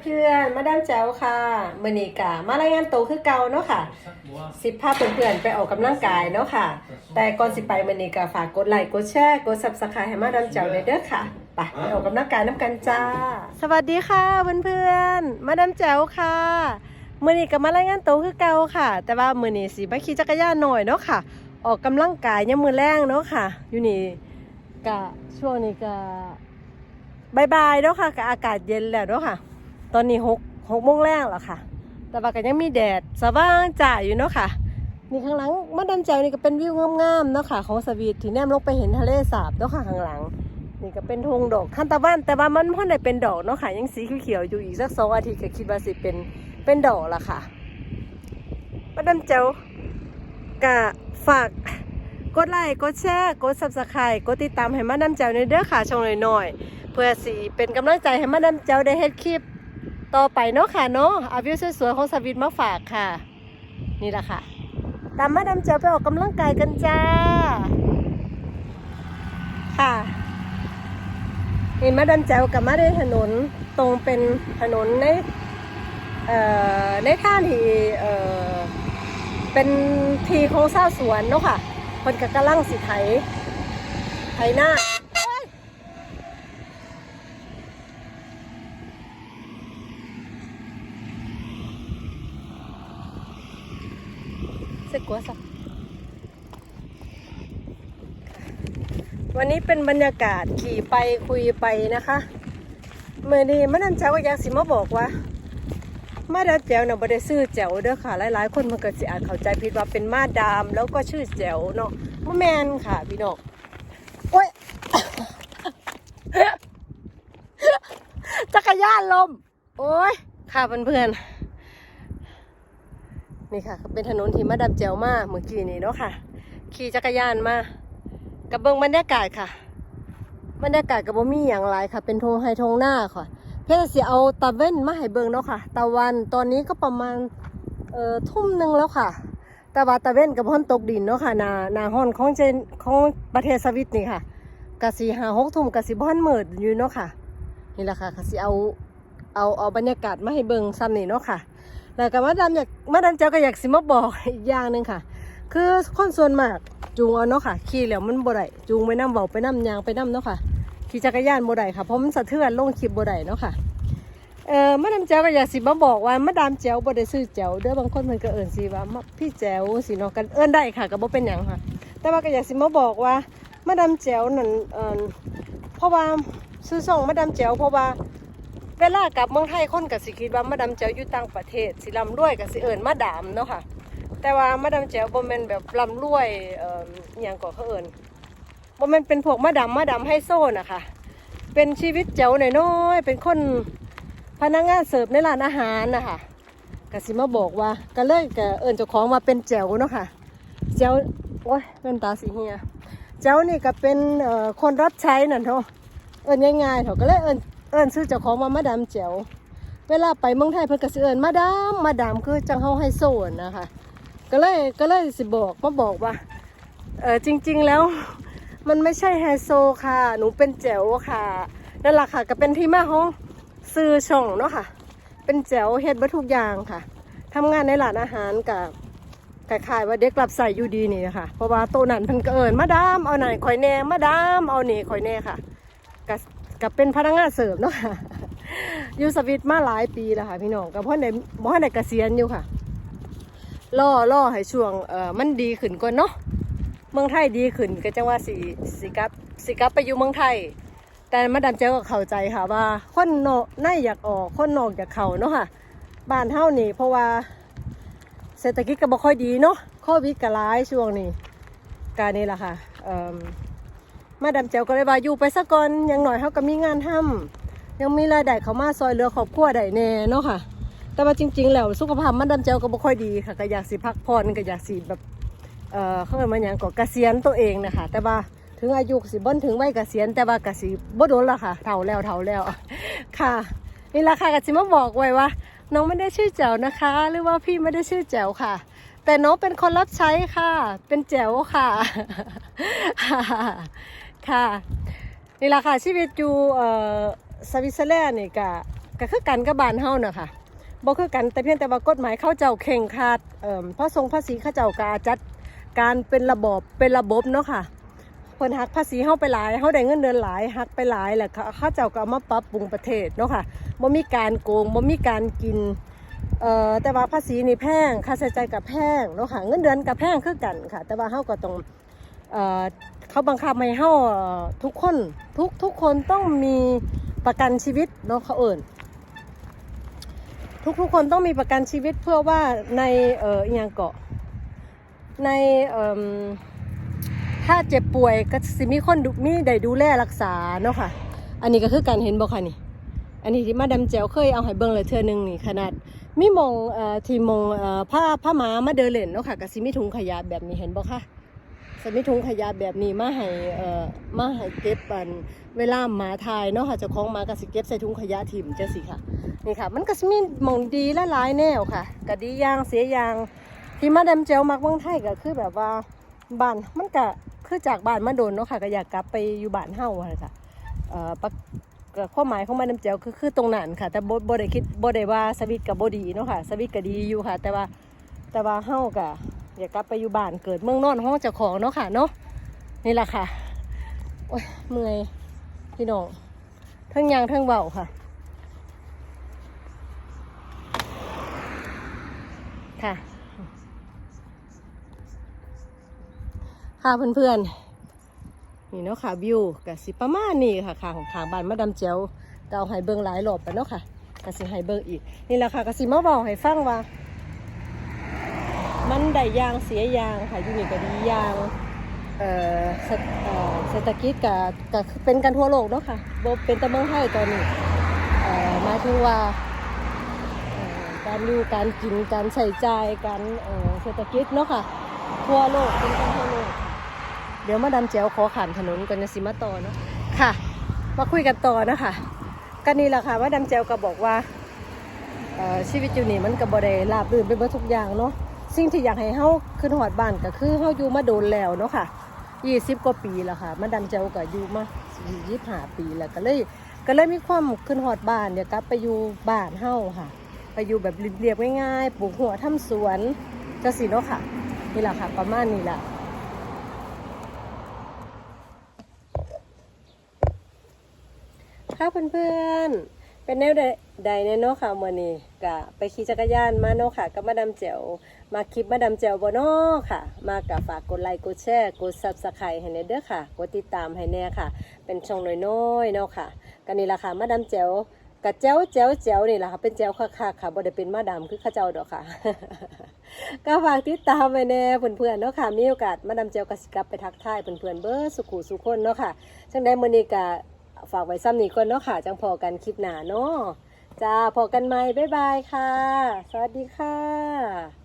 เพื่อนๆ มาดามแจ๋วค่ะมือนีกะมารายงานโตคือเก่าเนาะค่ะ สิบภาพเพื่อนๆ ไปออกกำลังกายเนาะค่ะ แต่ก่อนสิไปมือนีกะฝากกดไลค์กดแชร์กดซับสไครต์ให้มาดามแจ๋วเลยเด้อค่ะไปไปออกกำลังกายน้ำกันจ้า สวัสดีค่ะเพื่อนๆ มาดามแจ๋วค่ะมือนีกะมารายงานโตคือเก่าค่ะ แต่ว่ามือนีสิมาขี่จักรยานหน่อยเนาะค่ะ ออกกำลังกายยามมือแรงเนาะค่ะ อยู่นี่กะช่วงนี้กะบายบายเนาะค่ะกับอากาศเย็นแล้วเนาะค่ะ ตอนนี้หกหกโมงแรกแล้วค่ะ แต่ว่าก็ยังมีแดดสว่างจ่าอยู่เนาะค่ะนี่ข้างหลังมันดันใจนี่ก็เป็นวิวงามๆเนาะค่ะ ของสวีทที่แนมลงไปเห็นทะเลสาบเนาะค่ะข้างหลัง นี่ก็เป็นธงดอกทันตะวันแต่ว่ามันเพิ่งได้เป็นดอกเนาะค่ะยังสีเขียวๆอยู่อีกสักสองอาทิตย์ก็คิดว่าสิเป็นเป็นดอกละค่ะมาดันเจ้ากะฝากกดไลค์กดแชร์กด subscribe กดติดตามให้มาดามเจ้าในเด้อค่ะช่องน้อยๆเพื่อสิเป็นกำลังใจให้มาดามเจ้าได้เฮ็ดคลิป ต่อไปเนาะค่ะเนาะเอาวิวสวยๆของสวิตมาฝากค่ะ นี่แหละค่ะ ตามมาดามเจ้าไปออกกำลังกายกันจ้า ค่ะนี่มาดามเจ้ากับมาได้ถนนตรงเป็นถนนในเอ่อในท่าที่เอ่อเป็นทีของเศร้าสวนเนาะค่ะคนก็กำลังสิไถไถหน้าโอ๊ยเส กกัวสักวันนี้เป็นบรรยากาศขี่ไปคุยไปนะคะเมื่อนี้มันนั่นเจ้าก็อยากสิมาบอกว่ามาดาแจ๋วเนาะบ่ได้ซื้อแจ๋วเด้อค่ะ หลายๆ คนมันก็สิอาจเข้าใจผิดว่าเป็นมาดาม แล้วก็ชื่อแจ๋วเนาะบ่แม่นค่ะพี่น้องโอ้ยจักรยานลม โอ้ยค่ะเพื่อนๆ นี่ค่ะ เป็นถนนที่มาดามแจ๋วมาเมื่อกี้นี้เนาะค่ะ ขี่จักรยานมากับเบิ่งบรรยากาศค่ะ บรรยากาศกับบ่มีอย่างไรค่ะ เป็นทงไฮทงหน้าค่ะ เพื่อสิเอาตะเว้นมาให้เบิ่งเนาะค่ะ ตะวันตอนนี้ก็ประมาณเอ่อทุ่มหนึ่งแล้วค่ะ แต่ว่าตะเว้นกับพ่นตกดินเนาะค่ะนานาห้อนของเจนของประเทศสวิตนี่ค่ะกะสีหาหกทุ่มกะสีบ่อนเมืดอยู่เนาะค่ะ นี่แหละค่ะกะสีเอาเอาเอาบรรยากาศมาให้เบิ่งซ้ำนี่เนาะค่ะ แล้วก็มาดามอยากมาดามเจ้าก็อยากสิมาบอกอีกอย่างหนึ่งค่ะ คือคนส่วนมากจูงเอาเนาะค่ะ ขี่แล้วมันบ่ได้จูงไปน้ำเบาไปน้ำยางไปน้ำเนาะค่ะ ขี่จักรยานบ่ได้ค่ะเพราะมันสะเทือนลงคลิปบ่ได้เนาะค่ะ เอ่อมาดามแจ๋วก็อยากสิมาบอกว่ามาดามแจ๋วบ่ได้ซื้อแจ๋วเด้อบางคนมันก็เอิ้นสิว่าพี่แจ๋วสิเนาะกันเอิ้นได้ค่ะก็บ่เป็นหยังค่ะ แต่ว่าก็อยากสิมาบอกว่ามาดามแจ๋วนั่นเออเพราะว่าซื้อส่องมาดามแจ๋วเพราะว่า เวลากลับเมืองไทยคนก็สิคิดว่ามาดามแจ๋วอยู่ต่างประเทศ สิร่ำรวยก็สิเอิ้นมาดามเนาะค่ะ แต่ว่ามาดามแจ๋วบ่แม่นแบบร่ำรวยเอ่ออหยังก็เขาเอิ้นบ่แม่นเป็นพวกมาดามมาดามให้โซ่นะค่ะเป็นชีวิตแจ๋วน้อยๆเป็นคนพนักงานเสิร์ฟในร้านอาหารนะคะกสิมาบอกว่าก็เลยก็เอิญเจ้าของมาเป็นแจ๋วเนาะค่ะแจ๋วโอ้ยเป็นตาสีเฮียแจ๋วนี่ก็เป็นคนรับใช้นั่นเนาะเอิญง่ายๆเถอะก็เลยเอิญ เอิญซื้อเจ้าของมามาดามแจ๋วเวลาไปเมืองไทยเพิ่นก็สิเอิญมาดามมาดามคือจังเฮาให้โซนนะคะ ก็เลยก็เลยสิบอกมาบอกว่าเออจริง ๆแล้วมันไม่ใช่ไฮโซค่ะ หนูเป็นแจ๋วค่ะนั่นแหละค่ะ ก็เป็นที่มาของซื้อช่องเนาะค่ะ เป็นแจ๋วเฮ็ดบัทุกอย่างค่ะทำงานในร้านอาหารกับขายๆว่าเด็กรับใส่อยู่ดีนี่นะคะเพราะว่าโตนั้นเพิ่นก็เอิญมาดามเอาไหนข่อยแน่มาดามเอานี่ข่อยแน่ค่ะ กับเป็นพนักงานเสิร์ฟเนาะค่ะอยู่สวิตมาหลายปีแล้วค่ะพี่น้องกับพ่อในพ่อในเกษียณอยู่ค่ะล่อล่อให้ช่วงเอ่อมันดีขึ้นก่อนเนาะเมืองไทยดีขึ้นก็จังว่าสิสิกลับสิกลับไปอยู่เมืองไทย แต่มาดามเจ้าก็เข้าใจค่ะว่าคนนอกในอยากออกคนนอกอยากเข้าเนาะค่ะบ้านเฮานี่ เพราะว่าเศรษฐกิจก็บ่ค่อยดีเนาะโควิดก็ร้ายช่วงนี้การนี้ล่ะค่ะเอิ่ มาดามเจ้าก็เลยว่าอยู่ไปสักก่อนอย่างหน่อยเฮาก็มีงานทำยังมีรายได้เขามาซอยเหลือครอบครัวได้แน่เนาะค่ะ แต่ว่าจริง ๆ แล้วสุขภาพมาดามเจ้าก็บ่ค่อยดีค่ะก็อยากสิพักผ่อนก็อยากสิแบบเอ่อเขาเรียกว่าหยังก็เกษียณตัวเองนะคะแต่ว่าถึงอายุสิบ่นถึงวัยเกษียณแต่ว่าเกษีบ่โดนละค่ะเฒ่าแล้วเฒ่าแล้วค่ะนี่ราคาก็สิมาบอกไว้ว่า น้องไม่ได้ชื่อแจ๋วนะคะ หรือว่าพี่ไม่ได้ชื่อแจ๋วค่ะแต่น้องเป็นคนรับใช้ค่ะ เป็นแจ๋วค่ะ ค่ะนี่ราคาชีวิตอยู่เอ่อสวิตเซอร์แลนด์นี่ก็ก็คือกันกับบ้านเฮาน่ะค่ะบ่คือกันแต่เพียงแต่ว่ากฎหมายเขาเจ้าเข่งครัดเอ่อพระทรงภาษีเขาเจ้ากาจัดการเป็นระบอบเป็นระบบเนาะค่ะเพิ่นหักภาษีเฮาไปหลายเฮาได้เงินเดือนหลายหักไปหลายแหละเขาเขาเจ้าก็เอามาปรับปรุงประเทศเนาะค่ะบ่มีการโกงบ่มีการกินเอ่อแต่ว่าภาษีนี่แพงค่าใช้จ่ายก็แพงเนาะค่ะเงินเดือนก็แพงคือกันค่ะ แต่ว่าเฮาก็ต้องเอ่อ เขาบังคับให้เฮาทุกคนทุกทุกคนต้องมีประกันชีวิตเนาะเขาเอิ่นทุกๆคนต้องมีประกันชีวิตเพื่อว่าในเอ่ออย่างเกาะในเอ่มถ้าเจ็บป่วยก็สิมีคนดูมีได้ดูแลรักษาเนาะค่ะ อันนี้ก็คือการเห็นบ่ค่ะนี่ อันนี้ที่มาดาแจวเคยเอาให้เบิ่งเลยเทือหนึงนี่ขนาดมีมองเอ่อทีมองเอ่อผ้าผ้าหมามาเดินเล่นเนาะค่ะก็สิมีถุงขยะแบบนี้เห็นบ่คะ สมีถุงขยะแบบนี้มาให้เอ่อมาให้เก็บอันเวลาหมาทายเนาะค่ะเจ้าของหมาก็สิเก็บใส่ถุงขยะถิ่มจังซี่ค่ะนี่ค่ะ มันก็สมีหมองดีและหลายแนวค่ะก็ดียางเสียยางที่มาดามเจลมักเมืองไทยก็คือแบบว่าบ้านมันก็คือจากบ้านมาโดนเนาะค่ะก็อยากกลับไปอยู่บ้านเฮาค่ะเอ่อปะก็ความหมายของมาดามเจลคือคือตรงนั้นค่ะ แต่บ่บ่ได้คิดบ่ได้ว่าสวิตกับบ่ดีเนาะค่ะสวิตก็ดีอยู่ค่ะ แต่ว่าแต่ว่าเฮาก็ อยากกลับไปอยู่บ้านเกิดเมืองนอนของเจ้าของเนาะค่ะเนาะนี่แหละค่ะโอ้ยเมื่อยพี่น้องเทั้งยางเทั้งเบาค่ะ ค่ะค่ะเพื่อนๆนี่เนาะค่ะวิวกับสิประมาณนี้ค่ะข้างข้างบ้านมาดามเจียวเอาให้เบิงหลายรอบไปเนาะค่ะก็สิให้เบิงอีกนี่แหละค่ะก็สิมาบอกให้ฟังว่า มันได้ยางเสียยางค่ะอยู่นี่ก็ดียางเอ่อเศรษฐกิจกับกับเป็นกันทั่วโลกเนาะค่ะบเป็นต่เมืองไทยตอนนี้เอ่อมาถึงว่าการอยู่การกินการใส่ใจายการเศรษฐกิจเนาะค่ะ ทั่วโลกเป็นกันทั่วโลกเดี๋ยวมาดามแจ๋วขอขามถนนกันสิมาต่อเนาะค่ะ มาคุยกันต่อนะคะกันนี่แหละค่ะว่าดามแจ๋วก็บอกว่าชีวิตอยู่นี่มันก็บ่ได้ราบรื่นไปเบิดทุกอย่างเนาะ สิ่งที่อยากให้เฮาขึ้นหอดบ้านก็คือเฮาอยู่มาโดนแล้วเนาะค่ะ20กว่าปีแล้วค่ะมาดามแจ๋วก็อยู่มา25ปีแล้วก็เลยก็เลยมีความขึ้นหอดบ้านอยากกลับไปอยู่บ้านเฮาค่ะ ไปอยู่แบบเรียบๆง่ายๆปลูกหัวทำสวนจะสิเนาะค่ะนี่แหละค่ะ ประมาณนี้แหละค่ะเพื่อนๆ เป็นแนวใดแน่นาะค่ะมื่อนี้กะไปขี่จักรยานมาเนาะค่ะกับมาดามแจ๋วมาคลิปมาดามแจ๋วบ่เนาะค่ะ มากับฝากกดไลค์กดแชร์กดซับสไครต์ให้แน่เด้อค่ะกดติดตามให้แน่ค่ะ เป็นช่องน้อยๆเนาะค่ะกันนี่ละค่ะมาดามแจ๋วกะแจ๋วแจ๋วแจ๋วนี่แหละค่ะเป็นแจ๋วคักๆค่ะบ่ได้เป็นมาดามคือข้าเจ้าดอกค่ะ ก็ฝากติดตามไว้แน่เพื่อนๆเนาะค่ะมีโอกาสมาดามแจ๋วกสิกลับไปทักทายเพื่อนๆเบอร์สุขุสุขคนเนาะค่ะจังได้มื้อนี้ก็ ฝากไว้ซ้ำนี้ก่อนเนาะค่ะ จังพอกันคลิปหนาเนาะจ้าพอกันใหม่บ๊ายบายค่ะ สวัสดีค่ะ